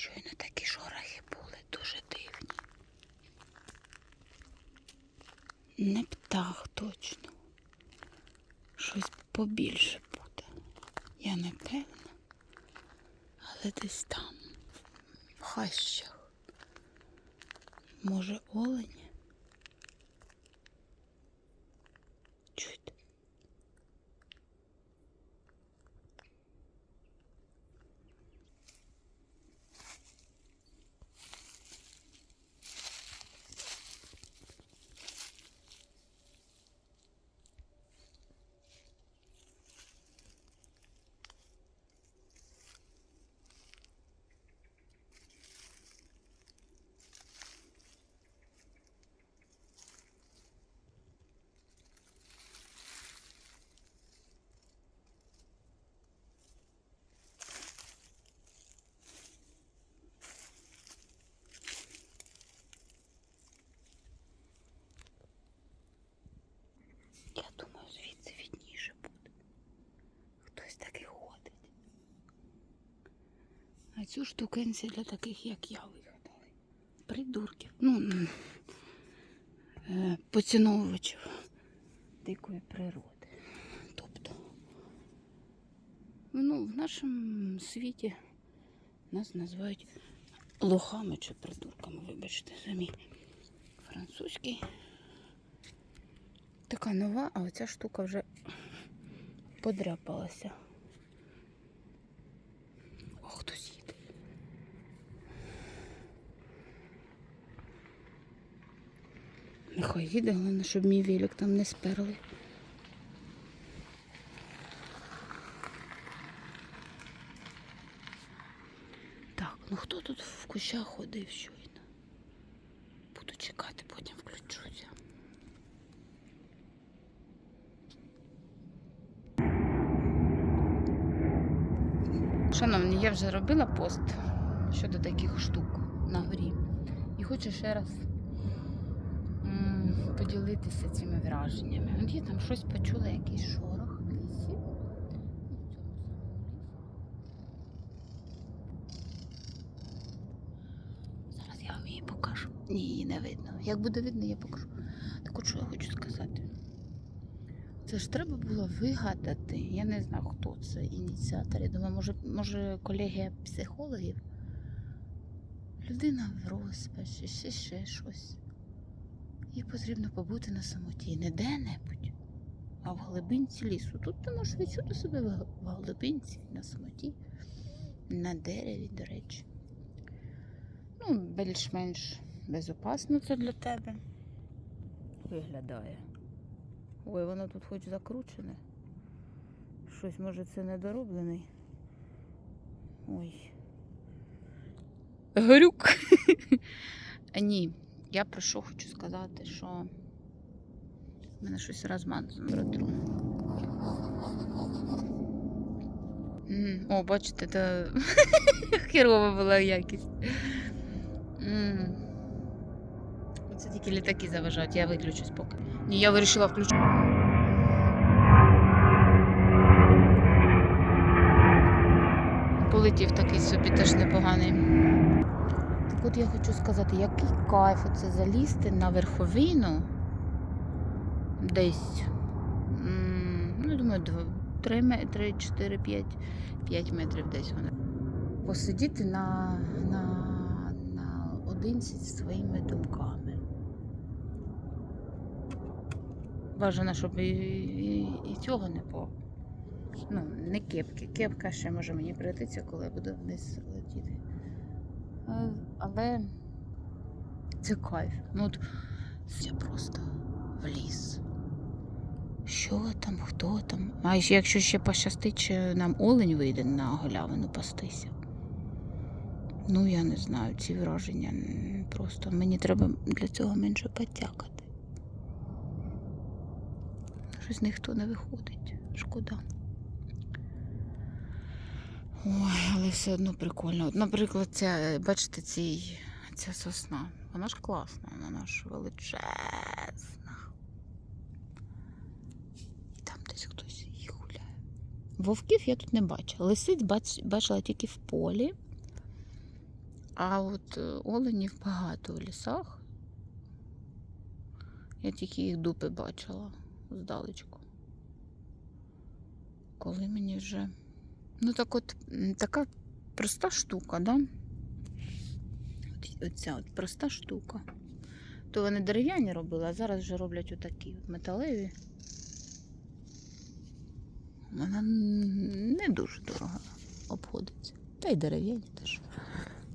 Щойно такі шорохи були дуже дивні. Не птах точно. Щось побільше буде. Я не певна. Але десь там, в хащах. Може, олень? Чуєте? Я думаю, звідси відніше буде. Хтось таки ходить. А цю штукенці для таких, як я, вигадали. Придурків. Ну, е, поціновувачів дикої природи. Тобто, ну, в нашому світі нас називають лохами чи придурками, вибачте, самі французький. Така нова, а оця штука вже подряпалася. О, хтось їде. Нехай їде, головне, щоб мій велик там не сперли. Так, ну хто тут в кущах ходив щойно? Буду чекати, потім включуся. Шановні, я вже робила пост щодо таких штук на горі. І хочу ще раз поділитися цими враженнями. От я там щось почула, якийсь шорох в лісі. Зараз я вам її покажу. Ні, її не видно. Як буде видно, я покажу. Так от що я хочу сказати. Це ж треба було вигадати. Я не знаю, хто це ініціатор. Я думаю, може, може колегія психологів. Людина в розпачі, ще ще щось. Їй потрібно побути на самоті. Не де-небудь, а в глибинці лісу. Тут ти можеш відчути себе в глибинці, на самоті, на дереві, до речі. Ну, більш-менш безопасно це для тебе. Виглядає. Ой, воно тут хоч закручене. Щось, може, це недороблений. Ой. Горюк. Ні, я про що хочу сказати, що в мене щось розмазано ретру. М, О, бачите, це херова була якість. Це тільки літаки заважають, я виключусь поки. Ні, я вирішила включити. Полетів такий собі теж непоганий. От я хочу сказати, який кайф оце залізти на верховину десь. Ну, думаю, 3 метри, 4, 5, 5 метрів десь вони. Посидіти на, на, на одинці зі своїми думками. Бажано, щоб і, і, і цього не було. Ну, не кепки. Кепка ще може мені пригодиться, коли я буду вниз летіти. Е, Але це кайф. Ну от це просто в ліс. Що там, хто там? А якщо ще пощастить, нам олень вийде на голявину пастися. Ну, я не знаю, ці враження просто мені треба для цього менше потякати. Щось ніхто не виходить. Шкода. Ой, але все одно прикольно. От, наприклад, ця, бачите, цій, ця сосна. Вона ж класна, вона ж величезна. І там десь хтось її гуляє. Вовків я тут не бачила. Лисиць бач, бачила тільки в полі. А от е, оленів багато в лісах. Я тільки їх дупи бачила здалечку. Коли мені вже. Ну так от така проста штука, да? Оця от проста штука. То вони дерев'яні робили, а зараз вже роблять отакі от металеві. Вона не дуже дорого обходиться. Та й дерев'яні теж.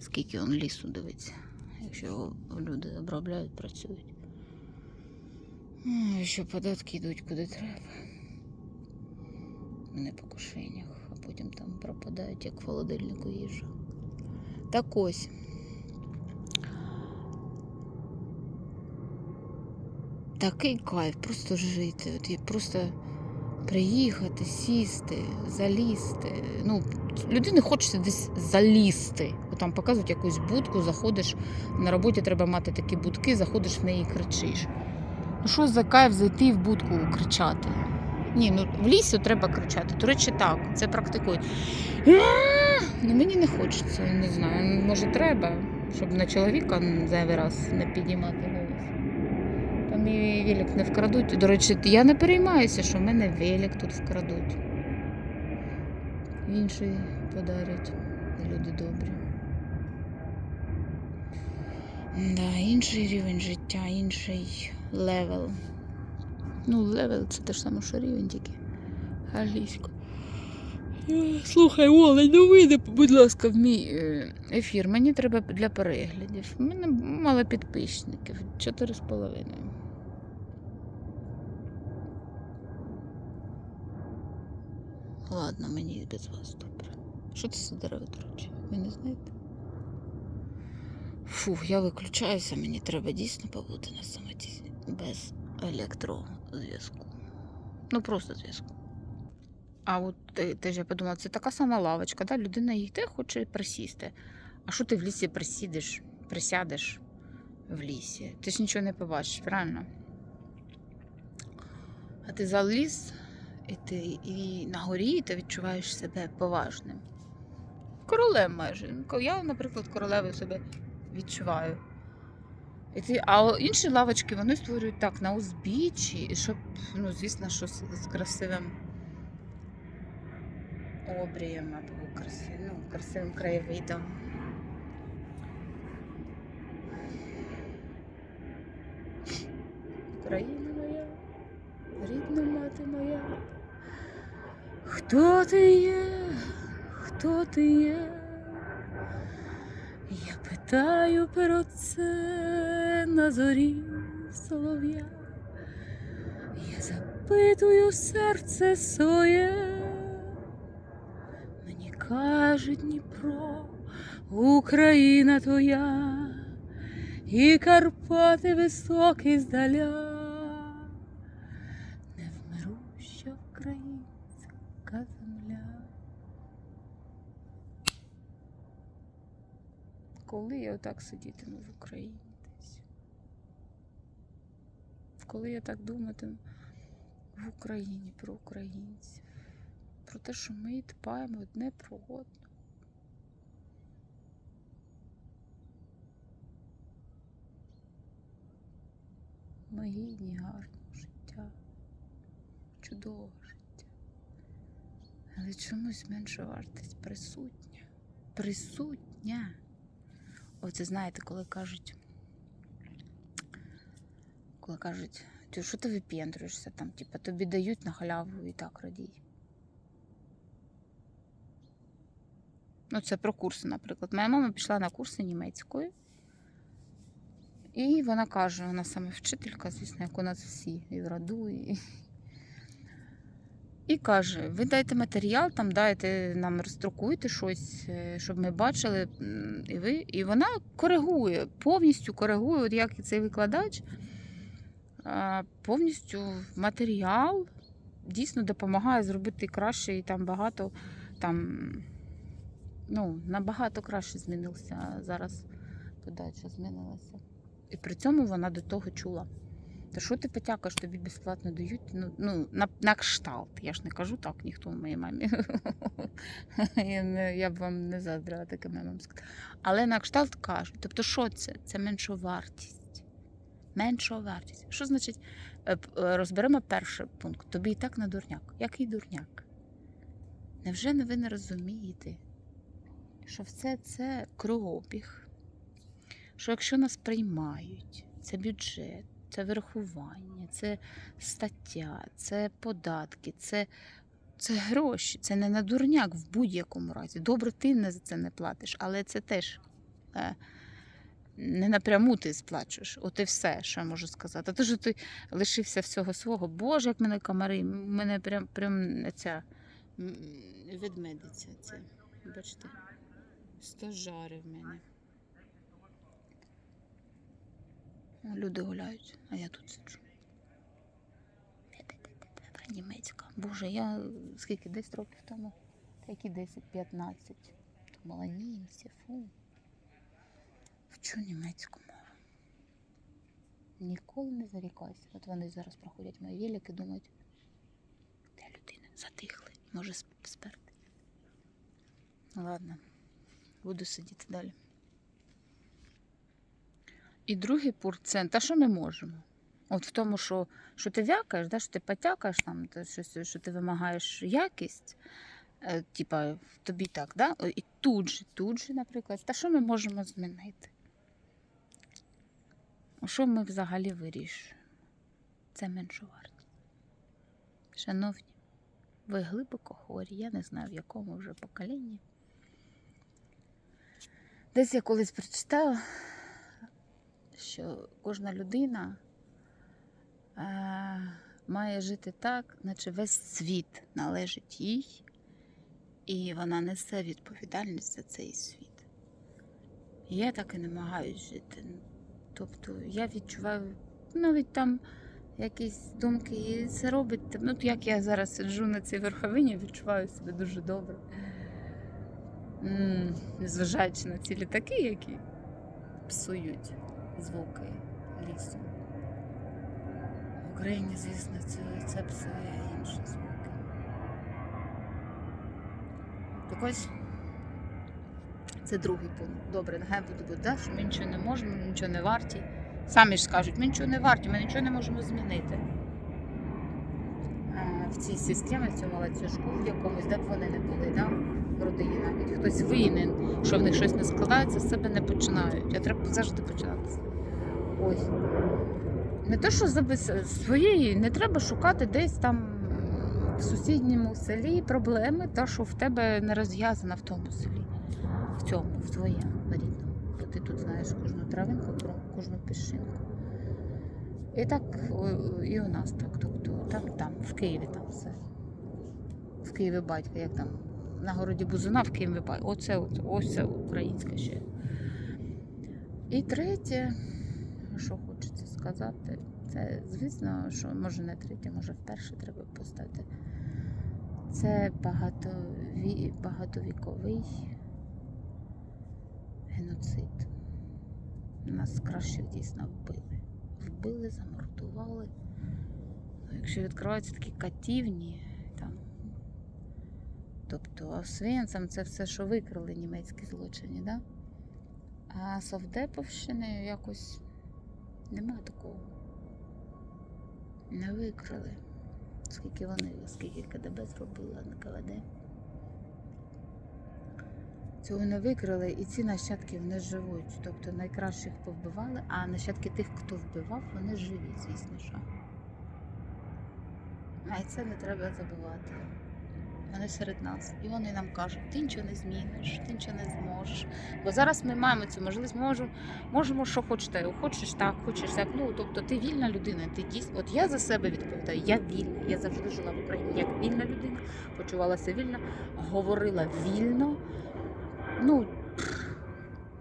Скільки он лісу дивиться, якщо його люди обробляють, працюють. Що податки йдуть куди треба. Не по кишенях, а потім там пропадають, як в холодильнику їжа. Так ось. Такий кайф, просто жити. От просто приїхати, сісти, залізти. Ну, людині хочеться десь залізти. От там показують якусь будку, заходиш. На роботі треба мати такі будки, заходиш в неї і кричиш. Ну що за кайф зайти в будку кричати? Ні, ну в лісі треба кричати. До речі, так, це практикують. Ну мені не хочеться, не знаю. Може треба, щоб на чоловіка зайвий раз не підіймати голос. Там і велик не вкрадуть. До речі, я не переймаюся, що в мене велик тут вкрадуть. Інший подарять. Люди добрі. Да, інший рівень життя, інший левел. Ну, левел це те ж саме, що рівень тільки. Англійською. Е, Слухай, Оля, ну вийди, будь ласка, в мій е, ефір. Мені треба для переглядів. У мене мало підписників. Чотири з половиною. Ладно, мені без вас добре. Що це за дерево, до речі? Ви не знаєте? Фух, я виключаюся, мені треба дійсно побути на самоті без електрозв'язку. Ну, просто зв'язку. А от те- теж я подумала, це така сама лавочка, да? людина йде, хоче присісти. А що ти в лісі присідеш, присядеш в лісі? Ти ж нічого не побачиш, правильно? А ти заліз, і ти і на горі ти відчуваєш себе поважним. Королем майже. Я, наприклад, королевою себе відчуваю. А інші лавочки вони створюють так на узбіччі, і щоб, ну, звісно, що з, з красивим обрієм або красивим, ну, красивим краєвидом. Україна моя, рідна мати моя. Хто ти є? Хто ти є? Я питаю про це на зорі солов'я. Я запитую серце своє. Мені каже Дніпро, Україна твоя, і Карпати високі здаля. Невмируща українська земля. Коли я отак сидітиму в Україні десь? Коли я так думатиму в Україні про українців, про те, що ми дбаємо одне про одного. Ми гідні гарного життя, чудового життя. Але чомусь менша вартість присутня. Присутня. Оце знаєте, коли кажуть, коли кажуть, що ти випендрюєшся там, типа тобі дають на халяву і так радій. Ну, це про курси, наприклад. Моя мама пішла на курси німецької. І вона каже, вона саме вчителька, звісно, як у нас всі, і в роду, і. Каже: ви дайте матеріал, там дайте нам роздрукуйте щось, щоб ми бачили. І ви. І вона коригує, повністю коригує, от як і цей викладач, повністю матеріал дійсно допомагає зробити краще, і там багато там. Ну, набагато краще змінився зараз подача змінилася. І при цьому вона до того чула. Та що ти потякаєш, тобі безплатно дають? Ну, ну на, на кшталт. Я ж не кажу так, ніхто в моїй мамі. я, не, я б вам не заздрила таким мамам сказати. Але на кшталт кажуть. Тобто, що це? Це меншовартість. Меншовартість. Що значить? Е, е, Розберемо перший пункт. Тобі і так на дурняк. Який дурняк? Невже ви не розумієте, що все це кругообіг? Що якщо нас приймають, це бюджет, це вирахування, це стаття, це податки, це, це гроші, це не на дурняк в будь-якому разі. Добре, ти не за це не платиш, але це теж е, не напряму ти сплачуєш. От і все, що я можу сказати. А ти лишився всього свого. Боже, як мене комари, мене прям, прям ця ведмедиця. Це, бачите, стожари в мене. Люди гуляють, а я тут сиджу. Німецька. Боже, я скільки 10 років тому? Які 10-15. Думала, німці, фу. Вчу німецьку мову. Ніколи не зарікайся. От вони зараз проходять мої велики, думають, де людина? Затихли, може сперти. Ладно, буду сидіти далі. І другий це та що ми можемо? От в тому, що, що ти вякаєш, да, що ти потякаєш, там, та щось, що ти вимагаєш якість, е, типа тобі так, да? І тут же, тут же, наприклад, та що ми можемо змінити? Що ми взагалі вирішуємо? Це меншовартість. Шановні, ви глибоко хворі, я не знаю в якому вже поколінні. Десь я колись прочитала, що кожна людина е, має жити так, наче весь світ належить їй, і вона несе відповідальність за цей світ. Я так і намагаюсь жити. Тобто я відчуваю навіть там якісь думки, і це робить. Ну, як я зараз сиджу на цій верховині, відчуваю себе дуже добре. Незважаючи на ці літаки, які псують звуки лісу. В Україні, звісно, це, це псує інші звуки. Так ось це другий пункт. Добре, нехай буде буде, да, що ми нічого не можемо, ми нічого не варті. Самі ж скажуть, ми нічого не варті, ми нічого не можемо змінити. Е, В цій системі, в цьому ланцюжку, в якомусь, де б вони не були, да? родині навіть хтось винен, що в них щось не складається, з себе не починають. А треба завжди починати. з- Ось. Не те, що своєї, не треба шукати десь там в сусідньому селі проблеми, та що в тебе не розв'язана в тому селі. В цьому, в твоєму рідному. Бо ти тут знаєш кожну травинку, кожну піщинку. І так і у нас так. Тобто там, там, в Києві там все. В Києві батько, як там на городі Бузуна, в Києві батько. Оце, от, ось це українське ще. І третє, що хочеться сказати, це, звісно, що може не третє, може вперше треба поставити. Це багатові, багатовіковий геноцид. Нас кращих дійсно вбили. Вбили, замордували. Ну, якщо відкриваються такі катівні, там, тобто Освенцам це все, що викрили німецькі злочини, да? а Совдеповщини якось нема такого. Не викрили. Скільки вони, скільки КДБ зробила, НКВД. Цього не викрили, і ці нащадки вони живуть. Тобто найкращих повбивали, а нащадки тих, хто вбивав, вони живі, звісно що. А і це не треба забувати. Вони серед нас. І вони нам кажуть, ти нічого не зміниш, ти нічого не зможеш. Бо зараз ми маємо цю можливість, можемо, можемо що хочете. Хочеш так, хочеш так. Ну, тобто ти вільна людина, ти дійсно. От я за себе відповідаю, я вільна. Я завжди жила в Україні як вільна людина, почувалася вільно, говорила вільно. Ну,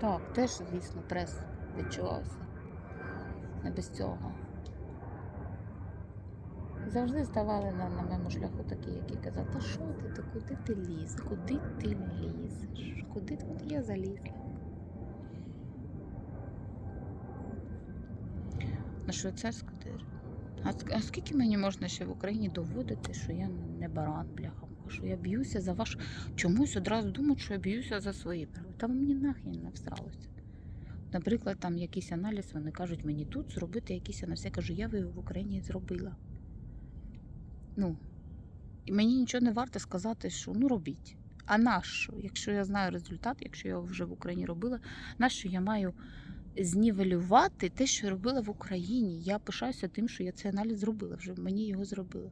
так, теж, звісно, прес відчувався. Не без цього. Завжди ставали на, на моєму шляху такі, які казали, та що ти, та куди ти лізеш? Куди ти лізеш? Куди ти? От я залізла. На швейцарську дир. А скільки мені можна ще в Україні доводити, що я не баран, бляха, що я б'юся за ваш. Чомусь одразу думають, що я б'юся за свої права. Та мені нахрен не всралося. Наприклад, там якийсь аналіз, вони кажуть, мені тут зробити якийсь аналіз. Я кажу, я його в Україні зробила. Ну, і мені нічого не варто сказати, що ну робіть. А нащо? Якщо я знаю результат, якщо я вже в Україні робила, нащо я маю знівелювати те, що я робила в Україні? Я пишаюся тим, що я цей аналіз зробила, вже мені його зробили.